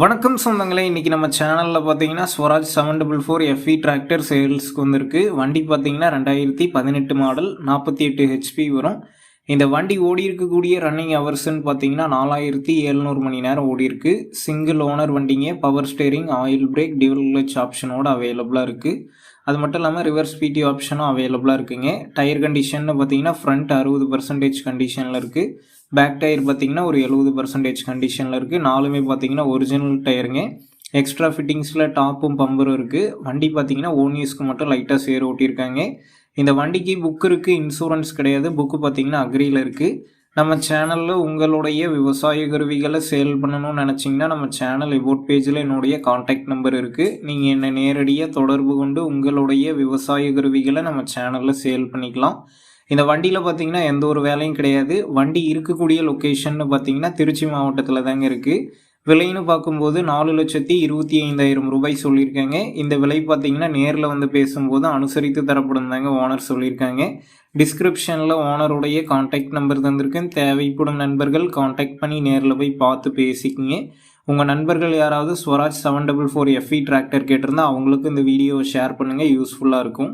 வணக்கம் சொந்தங்களே இன்றைக்கி நம்ம சேனலில் பார்த்தீங்கன்னா Swaraj seven double four FE tractor சேல்ஸ்க்கு வந்திருக்கு. வண்டி பார்த்தீங்கன்னா ரெண்டாயிரத்தி பதினெட்டு மாடல் நாற்பத்தி எட்டு ஹெச்பி வரும். இந்த வண்டி ஓடி இருக்கக்கூடிய ரன்னிங் ஹவர்ஸ்ன்னு பார்த்தீங்கன்னா நாலாயிரத்தி எழுநூறு மணி நேரம் ஓடி இருக்கு. சிங்கிள் ஓனர் வண்டிங்க power steering oil brake dual clutch ஆப்ஷனோட அவைலபிளாக இருக்குது அது மட்டும் இல்லாமல் ரிவர்ஸ் பிடி ஆப்ஷனும் அவைலபிளாக இருக்குங்க. டயர் கண்டிஷன்னு பார்த்தீங்கன்னா ஃப்ரண்ட் அறுபது பர்சன்டேஜ் கண்டிஷனில் இருக்குது பேக் டயர் பார்த்தீங்கன்னா ஒரு எழுபது பர்சன்டேஜ் கண்டிஷனில் இருக்குது நாலுமே பார்த்தீங்கன்னா ஒரிஜினல் டயருங்க எக்ஸ்ட்ரா ஃபிட்டிங்ஸில் டாப்பும் பம்பரும் இருக்குது வண்டி பார்த்தீங்கன்னா ஓன் யூஸ்க்கு மட்டும் லைட்டாக சேர் ஓட்டியிருக்காங்க. இந்த வண்டிக்கு புக் இருக்குது இன்சூரன்ஸ் கிடையாது. புக்கு பார்த்தீங்கன்னா அக்ரியில் இருக்குது நம்ம சேனலில் உங்களுடைய விவசாய கருவிகளை சேல் பண்ணணும்னு நினச்சிங்கன்னா நம்ம சேனல் எபோட் பேஜில் என்னுடைய காண்டாக்ட் நம்பர் இருக்குது நீங்கள் என்னை நேரடியாக தொடர்பு கொண்டு உங்களுடைய விவசாய கருவிகளை நம்ம சேனலில் சேல் பண்ணிக்கலாம். இந்த வண்டியில் பார்த்தீங்கன்னா எந்த ஒரு வேலையும் கிடையாது. வண்டி இருக்கக்கூடிய லொக்கேஷன் பார்த்தீங்கன்னா திருச்சி மாவட்டத்தில் தாங்க இருக்குது விலைன்னு பார்க்கும்போது நாலு லட்சத்தி இருபத்தி ஐந்தாயிரம் ரூபாய் சொல்லியிருக்காங்க. இந்த விலை பார்த்தீங்கன்னா நேரில் வந்து பேசும்போது அனுசரித்து தரப்படும் தாங்க ஓனர் சொல்லியிருக்காங்க. டிஸ்கிரிப்ஷனில் ஓனருடைய காண்டாக்ட் நம்பர் தந்திருக்கேன். தேவைப்படும் நண்பர்கள் காண்டாக்ட் பண்ணி நேரில் போய் பார்த்து பேசிக்கிங்க. உங்கள் நண்பர்கள் யாராவது Swaraj seven double four FE tractor கேட்டிருந்தா அவங்களுக்கு இந்த வீடியோவை ஷேர் பண்ணுங்கள் யூஸ்ஃபுல்லாக இருக்கும்.